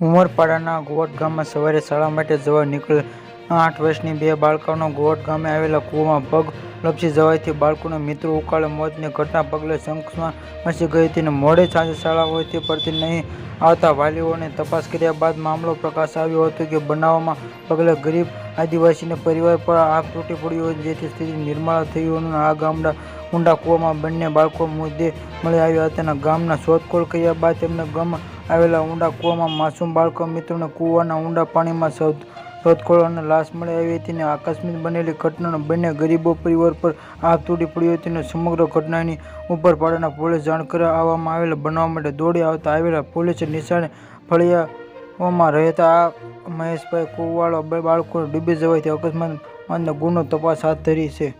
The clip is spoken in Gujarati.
ઉમરપાડાના ગોવટ ગામમાં સવારે શાળા માટે જવા નીકળેલ આઠ વર્ષની બે બાળકોનો ગોવટ ગામે આવેલા કૂવામાં પગ લપસી જવાથી બાળકોના મિત્રો ઉકાળે મોતની ઘટના પગલે શંખમાં મચી ગઈ હતી અને મોડે સાંજે શાળા હોય તે પરથી નહીં આવતા વાલીઓને તપાસ કર્યા બાદ મામલો પ્રકાશ આવ્યો હતો કે બનાવમાં પગલે ગરીબ આદિવાસીને પરિવાર પર આગ તૂટી પડ્યો જેથી સ્થિતિ નિર્માણ થઈ હોવાનું આ ગામડા ઊંડા કૂવામાં બંને બાળકો મુદ્દે મળી આવ્યા હતા અને ગામના શોધખોળ કર્યા બાદ તેમને ગામમાં આવેલા ઊંડા કૂવામાં માસૂમ બાળકો મિત્રોને કૂવાના ઊંડા પાણીમાં શોધ, શોધખોળ અને લાશ મળી આવી હતી અને આકસ્મિક બનેલી ઘટનાનો બંને ગરીબો પરિવાર પર આગ તૂટી પડી હતી અને સમગ્ર ઘટનાની ઉપર પાડેલા પોલીસ જાણ કરવા આવવામાં આવેલા બનાવ માટે દોડી આવતા આવેલા પોલીસે નિશાળે ફળિયાઓમાં રહેતા આ મહેશભાઈ કુવાડો બે બાળકો ડૂબી જવાથી અકસ્માત ગુનો તપાસ હાથ ધરી છે.